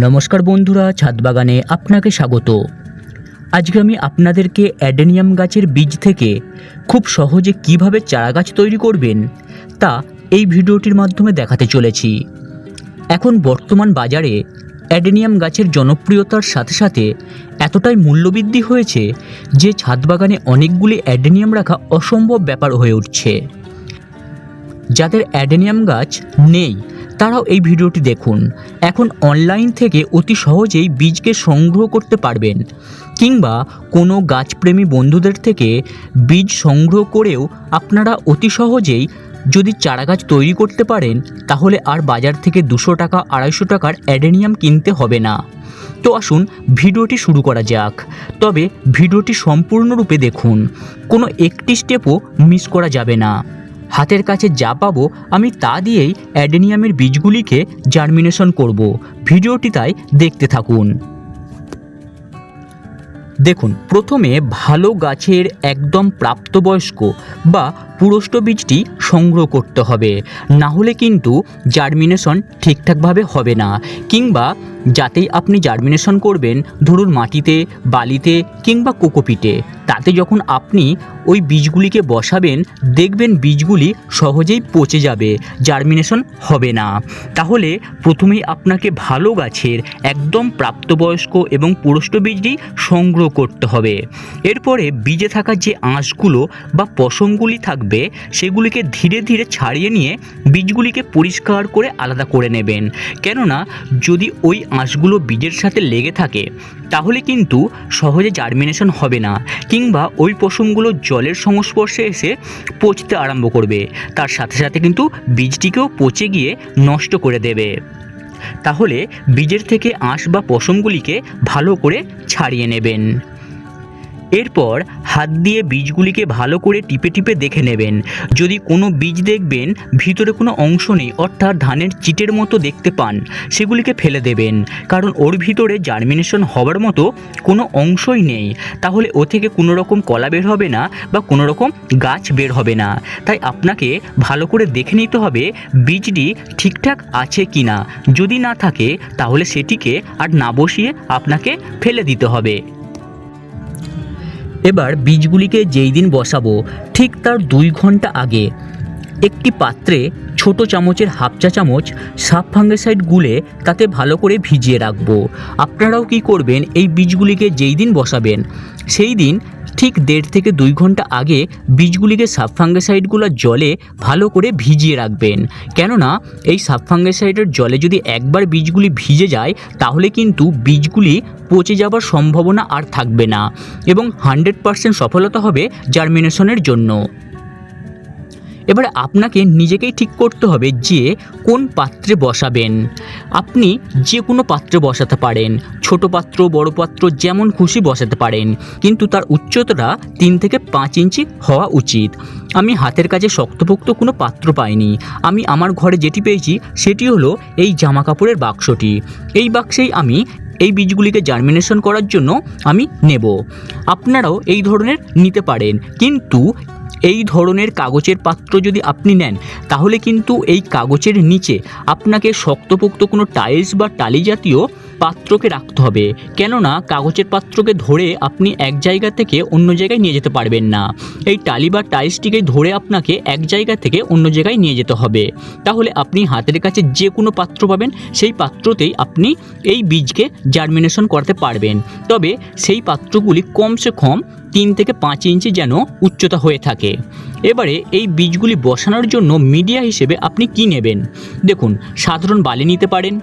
নমস্কার বন্ধুরা, ছাদ বাগানে আপনাকে স্বাগত। আজকে আমি আপনাদেরকে অ্যাডেনিয়াম গাছের বীজ থেকে খুব সহজে কীভাবে চারা গাছ তৈরি করবেন তা এই ভিডিওটির মাধ্যমে দেখাতে চলেছি। এখন বর্তমান বাজারে অ্যাডেনিয়াম গাছের জনপ্রিয়তার সাথে সাথে এতটাই মূল্যবৃদ্ধি হয়েছে যে ছাদ বাগানে অনেকগুলি অ্যাডেনিয়াম রাখা অসম্ভব ব্যাপার হয়ে উঠছে। যাদের অ্যাডেনিয়াম গাছ নেই তারাও এই ভিডিওটি দেখুন। এখন অনলাইন থেকে অতি সহজেই বীজকে সংগ্রহ করতে পারবেন। কিংবা কোনো গাছপ্রেমী বন্ধুদের থেকে বীজ সংগ্রহ করেও আপনারা অতি সহজেই যদি চারা গাছ তৈরি করতে পারেন, তাহলে আর বাজার থেকে দুশো টাকা, আড়াইশো টাকার অ্যাডেনিয়াম কিনতে হবে না। তো আসুন ভিডিওটি শুরু করা যাক। তবে ভিডিওটি সম্পূর্ণরূপে দেখুন। কোনো একটি স্টেপও মিস করা যাবে না। হাতের কাছে যা পাবো, আমি তা দিয়েই অ্যাডেনিয়ামের বীজগুলিকে জার্মিনেশন করব। ভিডিওটি তাই দেখতে থাকুন। দেখুন, প্রথমে ভালো গাছের একদম প্রাপ্তবয়স্ক বা পুরষ্ট বীজটি সংগ্রহ করতে হবে। না হলে কিন্তু জার্মিনেশন ঠিকঠাকভাবে হবে না, কিংবা যাতেই আপনি জার্মিনেশন করবেন, ধরুন মাটিতে, বালিতে কিংবা কোকোপিটে। তাতে যখন আপনি ওই বীজগুলিকে বসাবেন, দেখবেন বীজগুলি সহজেই পচে যাবে জার্মিনেশন হবে না। তাহলে প্রথমেই আপনাকে ভালো গাছের, একদম প্রাপ্তবয়স্ক এবং পুরষ্ট বীজটি সংগ্রহ করতে হবে। এরপরে বীজে থাকা যে আঁশগুলো বা পশমগুলি থাকবে, সেগুলিকে ধীরে ধীরে ছাড়িয়ে নিয়ে বীজগুলিকে পরিষ্কার করে আলাদা করে নেবেন। কেননা, যদি ওই আঁশগুলো বীজের সাথে লেগে থাকে, তাহলে কিন্তু সহজে জার্মিনেশন হবে না, কিংবা ওই পশমগুলো জলের সংস্পর্শে এসে পচতে আরম্ভ করবে, তার সাথে সাথে কিন্তু বীজটিকেও পচে গিয়ে নষ্ট করে দেবে। তাহলে বীজের থেকে আঁশ বা পশমগুলিকে ভালো করে ছাড়িয়ে নেবেন। এরপর হাত দিয়ে বীজগুলিকে ভালো করে টিপে টিপে দেখে নেবেন। যদি কোনো বীজ দেখবেন, ভিতরে কোনো অংশ নেই, অর্থাৎ ধানের চিটের মতো দেখতে পান, সেগুলিকে ফেলে দেবেন। কারণ ওর ভিতরে জার্মিনেশন হওয়ার মতো কোনো অংশই নেই। তাহলে ও থেকে কোনো রকম কলা বের হবে না বা কোনো রকম গাছ বের হবে না। তাই আপনাকে ভালো করে দেখে নিতে হবে বীজটি ঠিকঠাক আছে কি না যদি না থাকে, তাহলে সেটিকে আর না বসিয়ে আপনাকে ফেলে দিতে হবে। এবার বীজগুলিকে যেই দিন বসাবো, ঠিক তার দুই ঘণ্টা আগে। একটি পাত্রে ছোট চামচের হাফ চা চামচ সাপ ফাঙ্গিসাইড গুলে তাতে ভালো করে ভিজিয়ে রাখব। আপনারাও কি করবেন, এই বীজগুলিকে যেই দিন বসাবেন, সেই দিন ঠিক দেড় থেকে দুই ঘণ্টা আগে বীজগুলিকে সাবফাঙ্গাসাইডগুলো জলে ভালো করে ভিজিয়ে রাখবেন। কেননা, এই সাবফাঙ্গাসাইডের জলে যদি একবার বীজগুলি ভিজে যায়, তাহলে কিন্তু বীজগুলি পচে যাওয়ার সম্ভাবনা আর থাকবে না এবং হান্ড্রেড পার্সেন্ট সফলতা হবে জার্মিনেশনের জন্য। এবারে আপনাকে নিজেকেই ঠিক করতে হবে যে কোন পাত্রে বসাবেন। আপনি যে কোনো পাত্রে বসাতে পারেন, ছোট পাত্র, বড় পাত্র, যেমন খুশি বসাতে পারেন, কিন্তু তার উচ্চতাটা তিন থেকে পাঁচ ইঞ্চি হওয়া উচিত। আমি হাতের কাছে শক্তপোক্ত কোনো পাত্র পাইনি। আমি আমার ঘরে যেটি পেয়েছি, সেটি হলো এই জামা কাপড়ের বাক্সটি। এই বাক্সেই আমি এই বীজগুলিকে জার্মিনেশন করার জন্য আমি নেব। আপনারাও এই ধরনের নিতে পারেন, কিন্তু এই ধরনের কাগজের পাত্র যদি আপনি নেন, তাহলে কিন্তু এই কাগজের নিচে আপনাকে শক্তপোক্ত কোনো টাইলস বা টালি জাতীয় পাত্রকে রাখতে হবে। কেননা, কাগজের পাত্রকে ধরে আপনি এক জায়গা থেকে অন্য জায়গায় নিয়ে যেতে পারবেন না। এই টালি বা টাইলসটিকে ধরে আপনাকে এক জায়গা থেকে অন্য জায়গায় নিয়ে যেতে হবে। তাহলে আপনি হাতের কাছে যে কোনো পাত্র পাবেন, সেই পাত্রতেই আপনি এই বীজকে জার্মিনেশন করাতে পারবেন। তবে সেই পাত্রগুলি কমসে কম তিন থেকে পাঁচ ইঞ্চি যেন উচ্চতা হয়ে থাকে। এবারে এই বীজগুলি বসানোর জন্য মিডিয়া হিসেবে আপনি কি নেবেন? দেখুন, সাধারণ বালি নিতে পারেন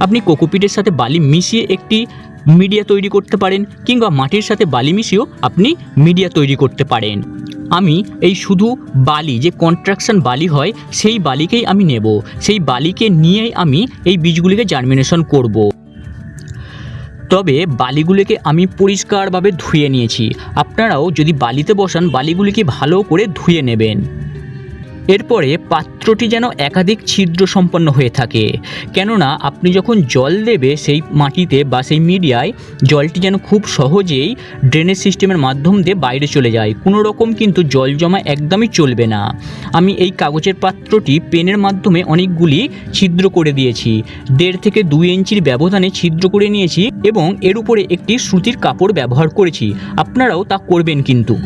আপনি কোকোপিটের সাথে বালি মিশিয়ে একটি মিডিয়া তৈরি করতে পারেন, কিংবা মাটির সাথে বালি মিশিয়েও আপনি মিডিয়া তৈরি করতে পারেন। আমি এই শুধু বালি, যে কন্ট্রাকশন বালি হয়, সেই বালিকেই আমি নেব। সেই বালিকে নিয়েই আমি এই বীজগুলিকে জার্মিনেশন করব। তবে বালিগুলিকে আমি পরিষ্কারভাবে ধুয়ে নিয়েছি। আপনারাও যদি বালিতে বসান, বালিগুলিকে ভালো করে ধুয়ে নেবেন। এরপরে পাত্রটি যেন একাধিক ছিদ্র সম্পন্ন হয়ে থাকে। কেননা আপনি যখন জল দেবে সেই মাটিতে বা সেই মিডিয়ায়, জলটি যেন খুব সহজেই ড্রেনেজ সিস্টেমের মাধ্যম দিয়ে বাইরে চলে যায়। কোনো রকম কিন্তু জল জমা একদমই চলবে না। আমি এই কাগজের পাত্রটি পেনের মাধ্যমে অনেকগুলি ছিদ্র করে দিয়েছি। দেড় থেকে দুই ইঞ্চির ব্যবধানে ছিদ্র করে নিয়েছি এবং এর উপরে একটি সুতির কাপড় ব্যবহার করেছি। আপনারাও তা করবেন কিন্তু।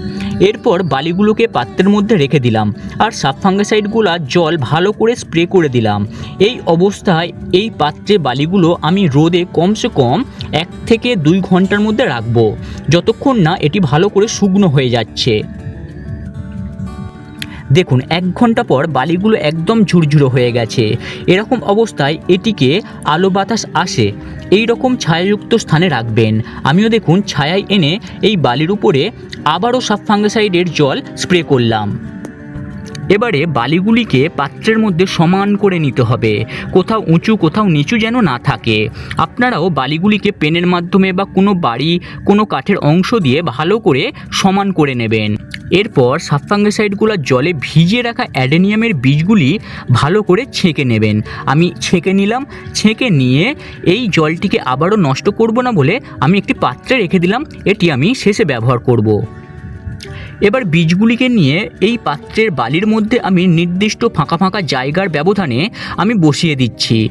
এরপর বালিগুলোকে পাত্রের মধ্যে রেখে দিলাম আর সাব ফাঙ্গাসাইডগুলা জল ভালো করে স্প্রে করে দিলাম। এই অবস্থায় এই পাত্রে বালিগুলো আমি রোদে কমসে কম এক থেকে দুই ঘণ্টার মধ্যে রাখব, যতক্ষণ না এটি ভালো করে শুকনো হয়ে যাচ্ছে। দেখুন, এক ঘণ্টা পর বালিগুলো একদম ঝুরঝুরো হয়ে গেছে। এরকম অবস্থায় এটিকে আলো বাতাস আসে। এই রকম ছায়াযুক্ত স্থানে রাখবেন। আমিও দেখুন ছায়ায় এনে এই বালির উপরে আবারও সাব ফাঙ্গিসাইডের জল স্প্রে করলাম। এবারে বালিগুলিকে পাত্রের মধ্যে সমান করে নিতে হবে। কোথাও উঁচু, কোথাও নিচু যেন না থাকে। আপনারাও বালিগুলিকে পেনের মাধ্যমে বা কোনো বাড়ি, কোনো কাঠের অংশ দিয়ে ভালো করে সমান করে নেবেন। এরপর সাবফাঙ্গিসাইডগুলো জলে ভিজিয়ে রাখা অ্যাডেনিয়ামের বীজগুলি ভালো করে ছেঁকে নেবেন। আমি ছেঁকে নিলাম, ছেঁকে নিয়ে এই জলটিকে আবারও নষ্ট করব না বলে আমি একটি পাত্রে রেখে দিলাম, এটি আমি শেষে ব্যবহার করব। এবার বীজগুলিকে নিয়ে এই পাত্রের বালির মধ্যে আমি নির্দিষ্ট ফাঁকা ফাঁকা জায়গার ব্যবধানে আমি বসিয়ে দিচ্ছি।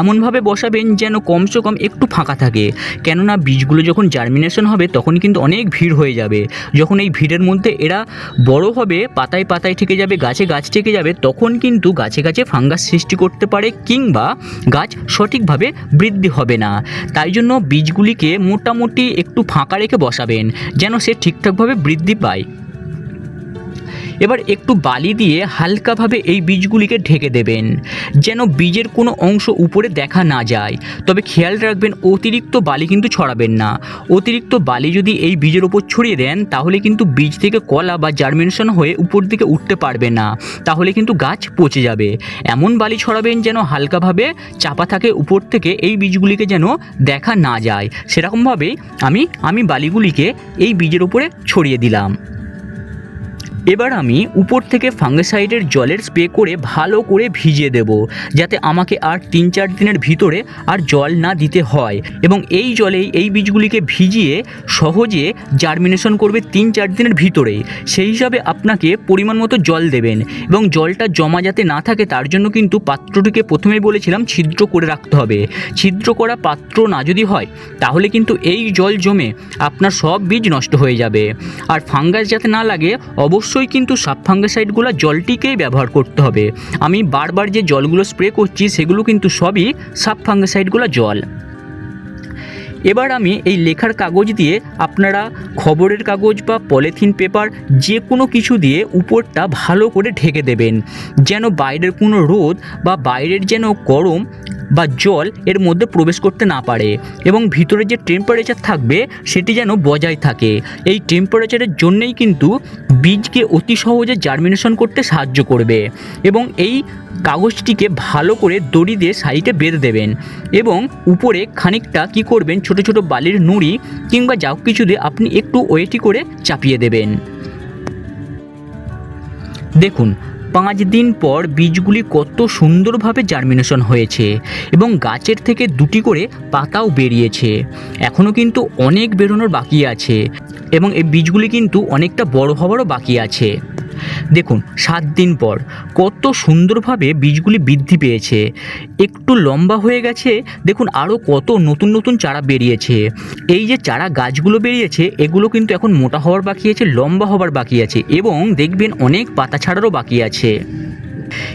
এমনভাবে বসাবেন যেন কমসে কম একটু ফাঁকা থাকে। কেননা বীজগুলো যখন জার্মিনেশন হবে তখন কিন্তু অনেক ভিড় হয়ে যাবে। যখন এই ভিড়ের মধ্যে এরা বড় হবে, পাতায় পাতায় থেকে যাবে, গাছে গাছ থেকে যাবে, তখন কিন্তু গাছে গাছে ফাঙ্গাস সৃষ্টি করতে পারে কিংবা গাছ সঠিকভাবে বৃদ্ধি হবে না। তাই জন্য বীজগুলিকে মোটামুটি একটু ফাঁকা রেখে বসাবেন, যেন সে ঠিকঠাকভাবে বৃদ্ধি পায়। এবার একটু বালি দিয়ে হালকাভাবে এই বীজগুলিকে ঢেকে দেবেন। যেন বীজের কোনো অংশ উপরে দেখা না যায়। তবে খেয়াল রাখবেন, অতিরিক্ত বালি কিন্তু ছড়াবেন না। অতিরিক্ত বালি যদি এই বীজের ওপর ছড়িয়ে দেন, তাহলে কিন্তু বীজ থেকে কলা বা জার্মিনেশন হয়ে উপর দিকে উঠতে পারবে না। তাহলে কিন্তু গাছ পচে যাবে। এমন বালি ছড়াবেন যেন হালকাভাবে চাপা থাকে উপর থেকে এই বীজগুলিকে যেন দেখা না যায়। সেরকমভাবেই আমি আমি বালিগুলিকে এই বীজের উপরে ছড়িয়ে দিলাম। এবার আমি উপর থেকে ফাঙ্গিসাইডের জলের স্প্রে করে ভালো করে ভিজিয়ে দেব, যাতে আমাকে আর তিন চার দিনের ভিতরে আর জল না দিতে হয়। এবং এই জলেই এই বীজগুলিকে ভিজিয়ে সহজে জার্মিনেশন করবে তিন চার দিনের ভিতরেই সেই হিসাবে আপনাকে পরিমাণ মতো জল দেবেন এবং জলটা জমা যাতে না থাকে তার জন্য কিন্তু পাত্রটিকে প্রথমেই বলেছিলাম ছিদ্র করে রাখতে হবে। ছিদ্র করা পাত্র না যদি হয়, তাহলে কিন্তু এই জল জমে আপনার সব বীজ নষ্ট হয়ে যাবে। আর ফাঙ্গাস যাতে না লাগে অবশ্যই কিন্তু সাব ফাঙ্গাসাইডগুলো জলটিকেই ব্যবহার করতে হবে। আমি বারবার যে জলগুলো স্প্রে করছি, সেগুলো কিন্তু সবই সাব ফাঙ্গাসাইডগুলো জল। এবার আমি এই লেখার কাগজ দিয়ে আপনারা খবরের কাগজ বা পলিথিন পেপার যে কোনো কিছু দিয়ে উপরটা ভালো করে ঢেকে দেবেন। যেন বাইরের কোনো রোদ বা বাইরের যেন গরম বা জল এর মধ্যে প্রবেশ করতে না পারে এবং ভিতরে যে টেম্পারেচার থাকবে সেটি যেন বজায় থাকে। এই টেম্পারেচারের জন্যেই কিন্তু বীজকে অতি সহজে জার্মিনেশন করতে সাহায্য করবে এবং এই কাগজটিকে ভালো করে দড়ি দিয়ে সাইডে বেঁধে দেবেন এবং উপরে খানিকটা কি করবেন, ছোট ছোট বালির নুড়ি কিংবা যা কিছু দিয়ে আপনি একটু ওয়েটি করে চাপিয়ে দেবেন। দেখুন, পাঁচ দিন পর বীজগুলি কত সুন্দরভাবে জার্মিনেশন হয়েছে এবং গাছের থেকে দুটি করে পাতাও বেরিয়েছে। এখনও কিন্তু অনেক বেরোনোর বাকি আছে এবং এই বীজগুলি কিন্তু অনেকটা বড় হওয়ারও বাকি আছে। দেখুন, সাত দিন পর কত সুন্দরভাবে বীজগুলি বৃদ্ধি পেয়েছে। একটু লম্বা হয়ে গেছে, দেখুন আরও কত নতুন নতুন চারা বেরিয়েছে। এই যে চারা গাছগুলো বেরিয়েছে, এগুলো কিন্তু এখন মোটা হওয়ার বাকি আছে, লম্বা হওয়ার বাকি আছে এবং দেখবেন অনেক পাতা ছাড়ারও বাকি আছে।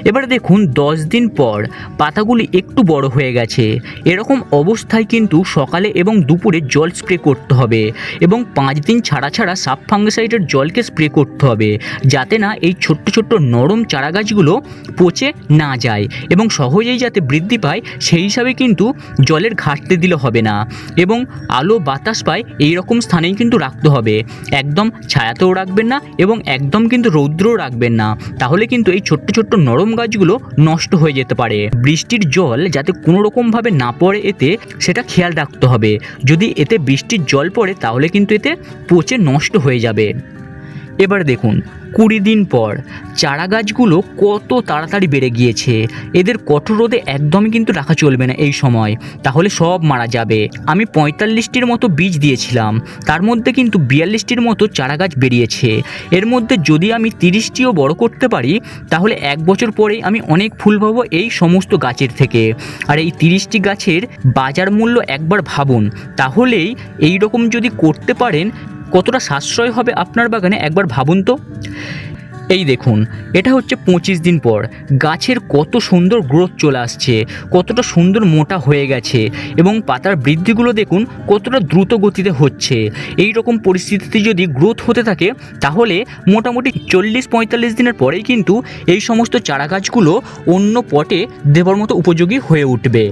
এবারে দেখুন, দশ দিন পর পাতাগুলি একটু বড় হয়ে গেছে। এরকম অবস্থায় কিন্তু সকালে এবং দুপুরে জল স্প্রে করতে হবে এবং পাঁচ দিন ছাড়া ছাড়া সাব ফাঙ্গিসাইডের জলকে স্প্রে করতে হবে, যাতে না এই ছোট্ট ছোট্ট নরম চারা গাছগুলো পচে না যায় এবং সহজেই যাতে বৃদ্ধি পায়, সেই হিসাবে কিন্তু জলের ঘাটতি দিলে হবে না এবং আলো, বাতাস পায় এই রকম স্থানেই কিন্তু রাখতে হবে। একদম ছায়াতেও রাখবেন না এবং একদম কিন্তু রৌদ্রও রাখবেন না। তাহলে কিন্তু এই ছোট্ট ছোট্ট নরম গাছগুলো নষ্ট হয়ে যেতে পারে। বৃষ্টির জল যাতে কোনো রকমভাবে না পড়ে এতে, সেটা খেয়াল রাখতে হবে। যদি এতে বৃষ্টির জল পড়ে, তাহলে কিন্তু এতে পচে নষ্ট হয়ে যাবে। এবার দেখুন, কুড়ি দিন পর চারা গাছগুলো কত তাড়াতাড়ি বেড়ে গিয়েছে। এদের কঠোর রোদে একদমই কিন্তু রাখা চলবে না এই সময়। তাহলে সব মারা যাবে। আমি পঁয়তাল্লিশটির মতো বীজ দিয়েছিলাম। তার মধ্যে কিন্তু বিয়াল্লিশটির মতো চারা গাছ বেরিয়েছে। এর মধ্যে যদি আমি তিরিশটিও বড় করতে পারি, তাহলে এক বছর পরেই আমি অনেক ফুল পাবো এই সমস্ত গাছের থেকে। আর এই তিরিশটি গাছের বাজার মূল্য একবার ভাবুন। তাহলেই এই রকম যদি করতে পারেন কতটা সাশ্রয় হবে আপনার বাগানে একবার ভাবুন তো। এই দেখুন, এটা হচ্ছে পঁচিশ দিন পর। গাছের কত সুন্দর গ্রোথ চলে আসছে, কতটা সুন্দর মোটা হয়ে গেছে এবং পাতার বৃদ্ধিগুলো দেখুন কতটা দ্রুত গতিতে হচ্ছে। এই রকম পরিস্থিতিতে যদি গ্রোথ হতে থাকে, তাহলে মোটামুটি চল্লিশ পঁয়তাল্লিশ দিনের পরেই কিন্তু এই সমস্ত চারা গাছগুলো অন্য পটে দেবার মতো উপযোগী হয়ে উঠবে।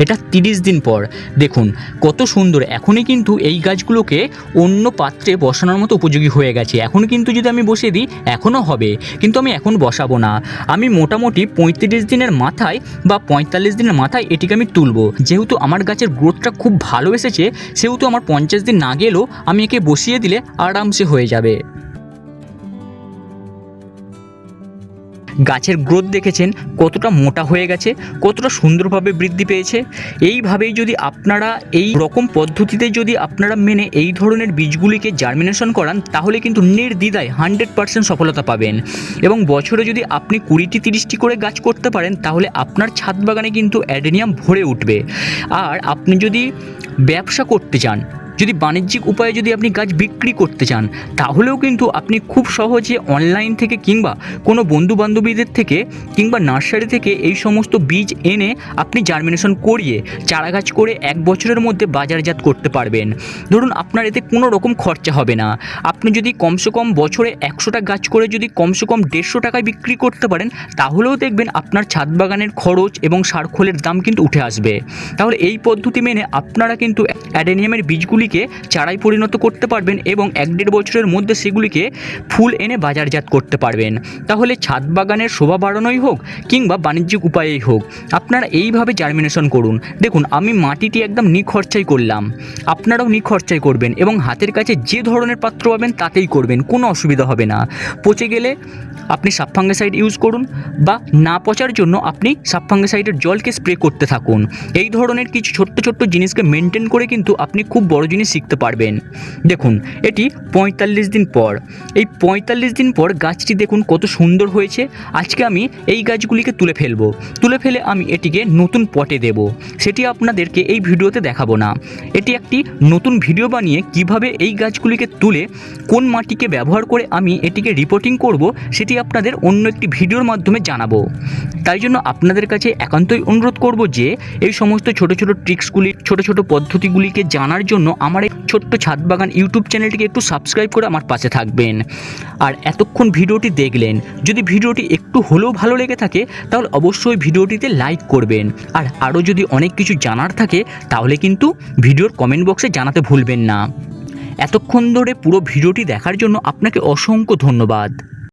এটা তিরিশ দিন পর। দেখুন, কত সুন্দর। এখনই কিন্তু এই গাছগুলোকে অন্য পাত্রে বসানোর মতো উপযোগী হয়ে গেছে। এখন কিন্তু যদি আমি বসিয়ে দিই, এখনও হবে। কিন্তু আমি এখন বসাবো না। আমি মোটামুটি পঁয়ত্রিশ দিনের মাথায় বা পঁয়তাল্লিশ দিনের মাথায় এটিকে আমি তুলব। যেহেতু আমার গাছের গ্রোথটা খুব ভালো এসেছে, সেহেতু আমার পঞ্চাশ দিন না গেলেও আমি একে বসিয়ে দিলে আরামসে হয়ে যাবে। গাছের গ্রোথ দেখেছেন, কতটা মোটা হয়ে গেছে, কতটা সুন্দরভাবে বৃদ্ধি পেয়েছে। এইভাবেই যদি আপনারা এই রকম পদ্ধতিতে যদি আপনারা মেনে এই ধরনের বীজগুলিকে জার্মিনেশন করান, তাহলে কিন্তু নির্দ্বিধায় হান্ড্রেড পার্সেন্ট সফলতা পাবেন। এবং বছরে যদি আপনি কুড়িটি, তিরিশটি করে গাছ করতে পারেন, তাহলে আপনার ছাদ বাগানে কিন্তু অ্যাডেনিয়াম ভরে উঠবে। আর আপনি যদি ব্যবসা করতে চান যদি বাণিজ্যিক উপায়ে যদি আপনি গাছ বিক্রি করতে চান, তাহলেও কিন্তু আপনি খুব সহজে অনলাইন থেকে কিংবা কোনো বন্ধু বান্ধবীদের থেকে কিংবা নার্সারি থেকে এই সমস্ত বীজ এনে আপনি জার্মিনেশন করিয়ে চারা গাছ করে এক বছরের মধ্যে বাজারজাত করতে পারবেন। ধরুন আপনার এতে কোনো রকম খরচা হবে না। আপনি যদি কমসে কম বছরে একশোটা গাছ করে যদি কমসে কম দেড়শো টাকায় বিক্রি করতে পারেন, তাহলেও দেখবেন আপনার ছাদ বাগানের খরচ এবং সার খোলের দাম কিন্তু উঠে আসবে। তাহলে এই পদ্ধতি মেনে আপনারা কিন্তু অ্যাডেনিয়ামের বীজগুলিকে চারাই পরিণত করতে পারবেন এবং এক দেড় বছরের মধ্যে সেগুলিকে ফুল এনে বাজারজাত করতে পারবেন। তাহলে ছাদ বাগানের শোভা বাড়ানোই হোক কিংবা বাণিজ্যিক উপায়েই হোক, আপনারা এইভাবে জার্মিনেশন করুন। দেখুন, আমি মাটিটি একদম নিখরচাই করলাম। আপনারাও নিখরচাই করবেন এবং হাতের কাছে যে ধরনের পাত্র পাবেন তাতেই করবেন, কোনো অসুবিধা হবে না। পচে গেলে আপনি সাবফাঙ্গিসাইড ইউজ করুন বা না পচার জন্য আপনি সাবফাঙ্গিসাইডের জলকে স্প্রে করতে থাকুন। এই ধরনের কিছু ছোট্ট ছোট্ট জিনিসকে মেনটেন করে কিন্তু আপনি খুব বড় জিনিস শিখতে পারবেন। দেখুন, এটি পঁয়তাল্লিশ দিন পর। এই পঁয়তাল্লিশ দিন পর গাছটি দেখুন কত সুন্দর হয়েছে। আজকে আমি এই গাছগুলিকে তুলে ফেলব। তুলে ফেলে আমি এটিকে নতুন পটে দেব। সেটি আপনাদেরকে এই ভিডিওতে দেখাবো না। এটি একটি নতুন ভিডিও বানিয়ে কীভাবে এই গাছগুলিকে তুলে, কোন মাটিকে ব্যবহার করে আমি এটিকে রিপোর্টিং করব, সেটি আপনাদের অন্য একটি ভিডিওর মাধ্যমে জানাব। তাই জন্য আপনাদের কাছে একান্তই অনুরোধ করব যে, এই সমস্ত ছোট ছোট ট্রিক্সগুলি ছোট ছোট পদ্ধতিগুলিকে জানার জন্য আমার এই ছোট্ট ছাদ বাগান ইউটিউব চ্যানেলটিকে একটু সাবস্ক্রাইব করে আমার পাশে থাকবেন। আর এতক্ষণ ভিডিওটি দেখলেন, যদি ভিডিওটি একটু হলেও ভালো লেগে থাকে, তাহলে অবশ্যই ভিডিওটিতে লাইক করবেন। আর আরও যদি অনেক কিছু জানার থাকে, তাহলে কিন্তু ভিডিওর কমেন্ট বক্সে জানাতে ভুলবেন না। এতক্ষণ ধরে পুরো ভিডিওটি দেখার জন্য আপনাকে অসংখ্য ধন্যবাদ।